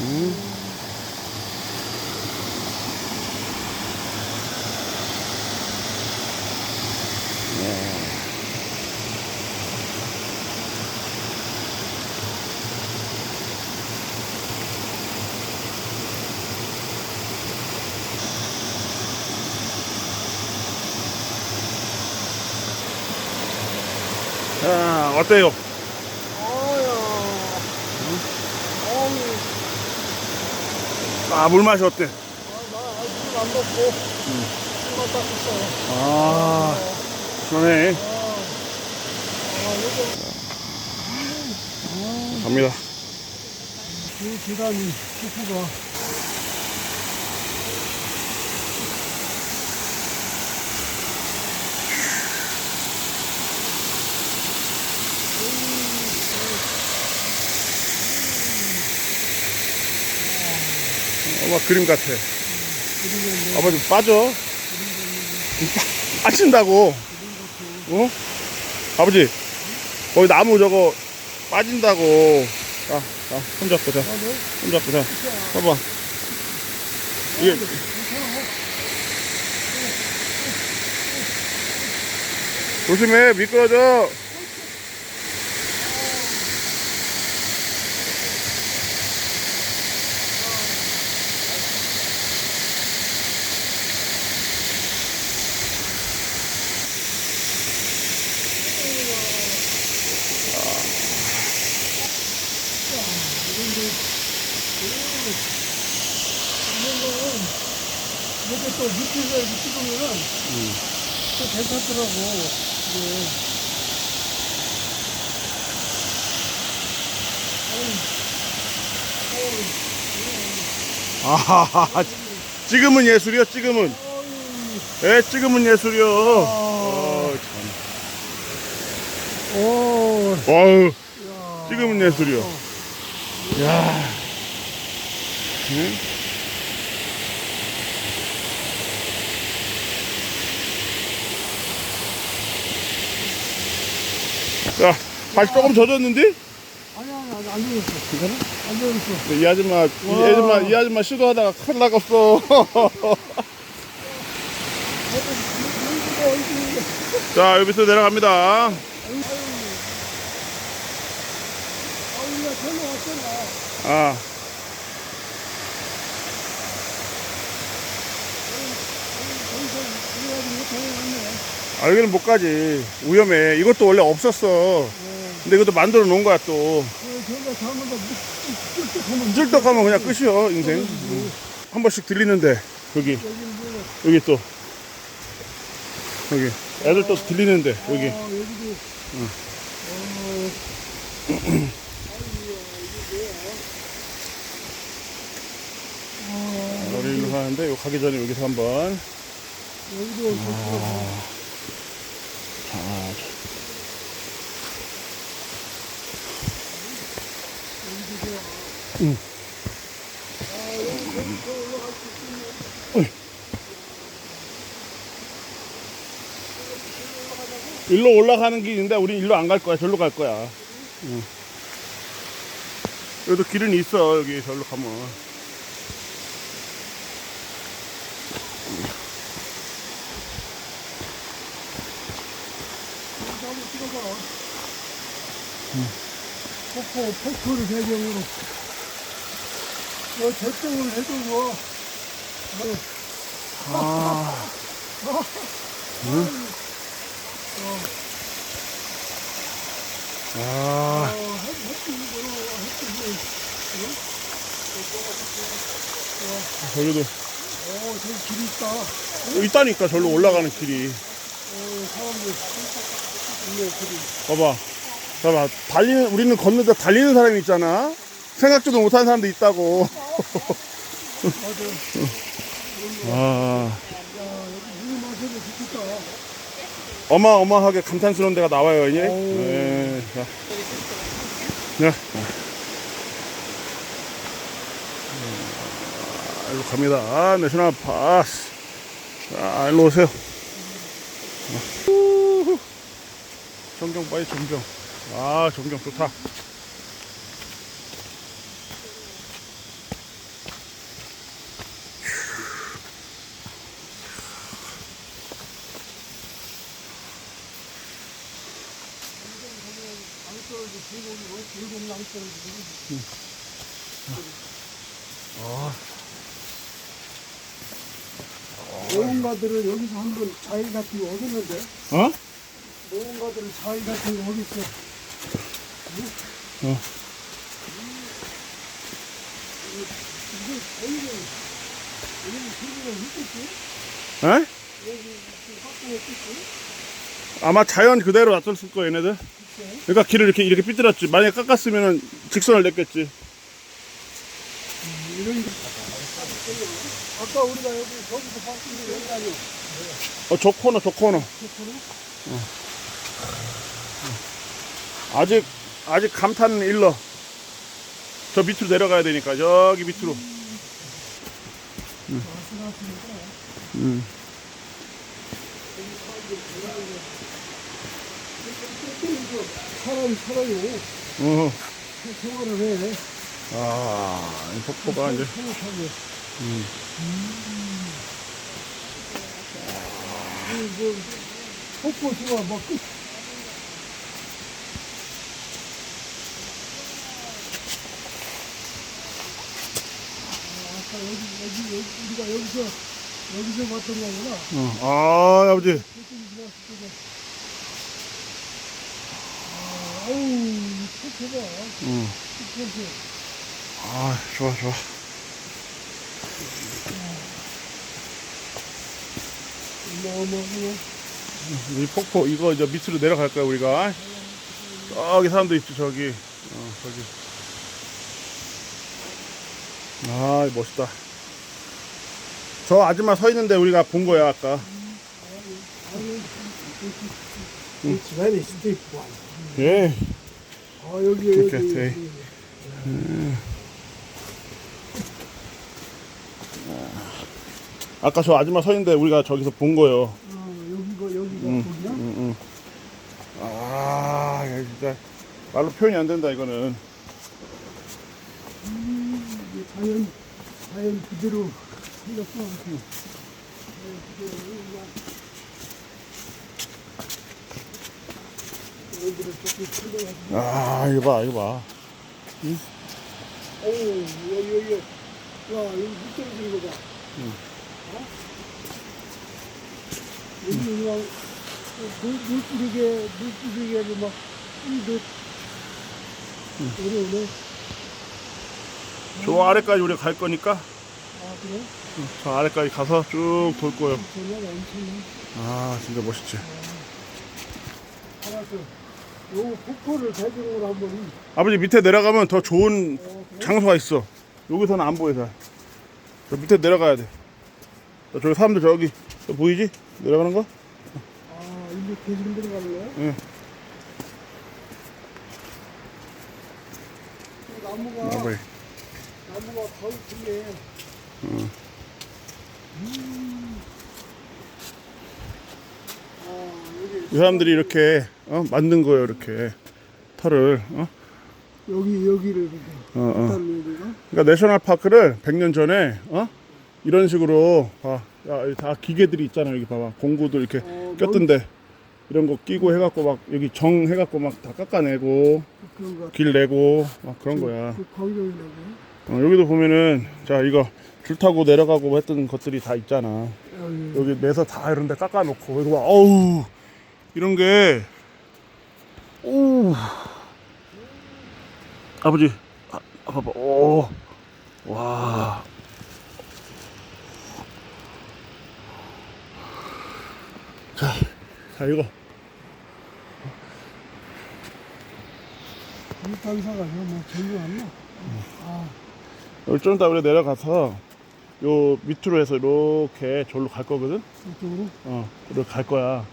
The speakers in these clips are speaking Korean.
음. 자, 어때요? 아, 물 맛이 어때? 안 먹고 술만 딱 있어. 아, 시원해. 갑니다. 그 계단이 슈프가 엄마 그림 같아. 아버지 빠져. 빠- 빠진다고. 어? 아버지, 거기 나무 저거 빠진다고. 자, 자, 손 잡고 자. 손 잡고 자. 봐봐. 이게. 조심해, 미끄러져. 이렇게 또 밑에서 이렇게 찍으면은 또 괜찮더라고. 이게. 아하하. 지금은 예술이요, 지금은. 예, 지금은 예술이요. 어, 참. 오, 어우, 야. 지금은 예술이요. 야. 응? 자, 다시 조금 젖었는데? 아니, 아니, 아니, 안 되겠어. 괜찮아? 안 되겠어. 이 아줌마, 이 아줌마, 이 아줌마 시도하다가 큰일 나갔어. 자, 여기서 내려갑니다. 아, 아. 여기는 못 가지. 위험해. 이것도 원래 없었어. 근데 이것도 만들어 놓은 거야, 또. 찔떡하면 그냥 끝이요, 인생. 한 번씩 들리는데, 여기. 여기 또. 여기. 애들 또 들리는데, 여기. 아, 여기도. 우리 일로 가는데, 여기 가기 전에 여기서 한 번. 여기도 아. 자, 응. 일로 올라가는 길인데 우린 일로 안 갈 거야. 절로 갈 거야. 응. 여기도 길은 있어. 여기 절로 가면. 한번 찍어봐. 폭포, 폭포를 배경으로. 너 결정을 해주고. 아. 아. 저기도 어, 저기 길이 있다. 여기 있다니까 절로 올라가는 길이. 어, 사람들. 봐봐. 봐봐. 달리는, 우리는 걷는데 달리는 사람이 있잖아. 생각지도 못하는 사람도 있다고. 아. 어마어마하게 감탄스러운 데가 나와요, 이제. 네. 자. 네. 아, 일로 갑니다. 아, 내셔널 파스. 자, 일로 오세요. 우후. 전경 빨리 전경 아 전경 좋다 응. 아. 모험가들을 여기서 한번 자일 같은 거 얻었는데. 어? 모험가들은 자위 같은 거 어디 있어? 어. 이게 거기는 여기 있겠지? 에? 여기 지금 확보에 있겠지? 아마 자연 그대로 놔뒀을 거야 얘네들. 그러니까 길을 이렇게 이렇게 삐뚤었지. 만약에 깎았으면 직선을 냈겠지. 이런 거. 아까 우리가 여기 저기서 봤는데 여기 아니야. 어, 저 코너, 저 코너. 그렇구나. 아직 아직 감탄은 일러. 저 밑으로 내려가야 되니까 저기 밑으로. 음. 사람이 살아요. 어. 생활을 해. 아, 이 폭포가 이제 생각하게. 음. 이 뭐, 폭포수가 막 끝. 아, 아까 여기, 여기, 여기, 우리가 여기서, 여기서 봤던 거구나. 어. 아, 아버지. 아, 아우, 폭포가. 응. 폭포수. 아, 좋아, 좋아. 어마어마하구나. 이 폭포 이거 이제 밑으로 내려갈 거야 우리가. 저기 사람도 있지 저기. 어, 저기. 아, 멋있다. 저 아줌마 서 있는데 우리가 본 거야 아까. 이 집안에 진짜 있고. 예. 아, 여기, 여기, 이렇게 여기. 돼. 여기. 아까 저 아줌마 서 있는데 우리가 저기서 본 거요. 아, 여기가, 여기가 응, 거기야? 응, 응. 아, 야, 진짜 말로 표현이 안 된다 이거는. 자연, 자연 그대로 생겼어. 자연 그대로. 여기를 조금 틀려가지고. 아, 이거 봐, 이거 봐. 어우, 여기, 여기. 야, 여기 물 떨어지는 거 봐. 응. 어? 여기 그냥 물, 물 뿌리게, 물 뿌리게 막, 뿌리듯. 어려우네. 저 아래까지 우리가 갈 거니까 아, 그래? 저 아래까지 가서 쭉 돌 거예요. 엄청나. 아, 진짜 멋있지. 알았어. 요 폭포를 배경으로 한번. 아버지 밑에 내려가면 더 좋은 어? 장소가 있어. 여기서는 안 보여 잘. 저 밑에 내려가야 돼. 저 저기 사람들 저기 저 보이지? 내려가는 거? 아, 일로 계속 들어가는 거야? 응. 이 나무가, 아버지. 나무가 가을 크네. 응. 음. 아, 이 사람들이 이렇게 어? 만든 거예요 이렇게 털을. 어? 여기, 여기를 이렇게. 어, 어. 그러니까 내셔널 파크를 100년 전에 어? 이런 식으로 봐. 야, 여기 다 기계들이 있잖아. 여기 봐봐. 공구도 이렇게 어, 꼈던데 이런 거 끼고 해갖고 막 여기 정 해갖고 막 다 깎아내고. 길 내고 막 그런 거야. 그. 어, 여기도 보면은 자 이거 줄 타고 내려가고 했던 것들이 다 있잖아. 여기. 여기 매서 다 이런데 깎아놓고 이거 봐. 어우 이런 게 오. 아버지 아, 아, 봐봐. 오. 와. 자, 자 이거 이 단사가 뭐 전혀 안 나. 아, 여기 좀 이따 우리 내려가서 요 밑으로 해서 이렇게 절로 갈 거거든. 이쪽으로. 어, 이렇게 갈 거야.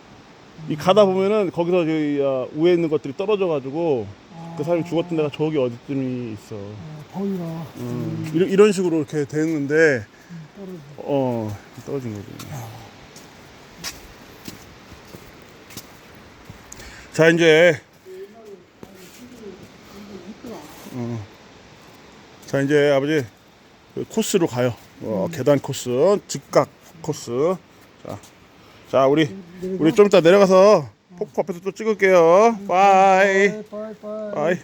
이 가다 보면은 거기서 저기 야, 위에 있는 것들이 떨어져가지고 아, 그 사람이 죽었던 데가 저기 어디쯤이 있어. 아, 거기가. 음, 이런, 이런 식으로 이렇게 되는데 떨어져. 어 떨어진 거지. 자 이제 자 이제 아버지 그 코스로 가요. 어, 계단 코스, 직각 코스. 자, 자 우리 우리 좀 이따 내려가서 포크 앞에서 또 찍을게요. 바이. 빠이 빠이.